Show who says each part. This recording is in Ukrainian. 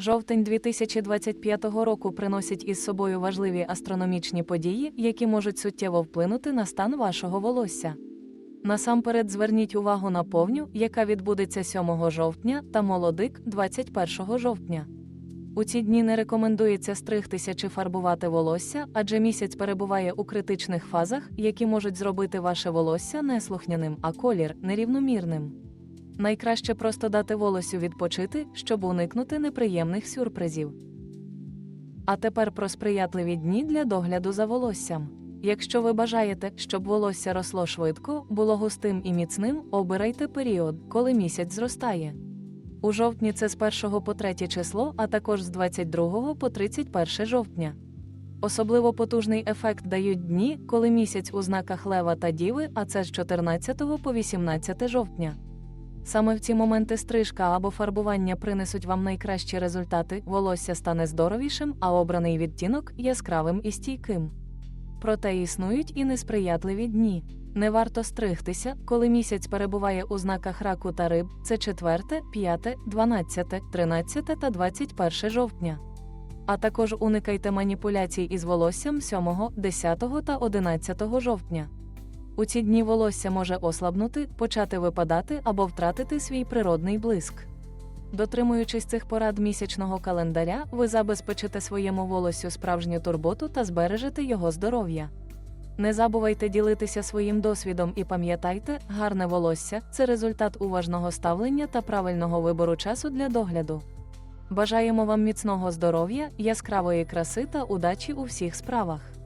Speaker 1: Жовтень 2025 року приносить із собою важливі астрономічні події, які можуть суттєво вплинути на стан вашого волосся. Насамперед зверніть увагу на повню, яка відбудеться 7 жовтня, та молодик 21 жовтня. У ці дні не рекомендується стригтися чи фарбувати волосся, адже місяць перебуває у критичних фазах, які можуть зробити ваше волосся не слухняним, а колір нерівномірним. Найкраще просто дати волосю відпочити, щоб уникнути неприємних сюрпризів. А тепер про сприятливі дні для догляду за волоссям. Якщо ви бажаєте, щоб волосся росло швидко, було густим і міцним, обирайте період, коли місяць зростає. У жовтні це з 1 по 3 число, а також з 22 по 31 жовтня. Особливо потужний ефект дають дні, коли місяць у знаках Лева та Діви, а це з 14 по 18 жовтня. Саме в ці моменти стрижка або фарбування принесуть вам найкращі результати, волосся стане здоровішим, а обраний відтінок яскравим і стійким. Проте існують і несприятливі дні. Не варто стригтися, коли місяць перебуває у знаках раку та риб, це 4, 5, 12, 13 та 21 жовтня. А також уникайте маніпуляцій із волоссям 7, 10 та 11 жовтня. У ці дні волосся може ослабнути, почати випадати або втратити свій природний блиск. Дотримуючись цих порад місячного календаря, ви забезпечите своєму волоссю справжню турботу та збережете його здоров'я. Не забувайте ділитися своїм досвідом і пам'ятайте, гарне волосся це результат уважного ставлення та правильного вибору часу для догляду. Бажаємо вам міцного здоров'я, яскравої краси та удачі у всіх справах.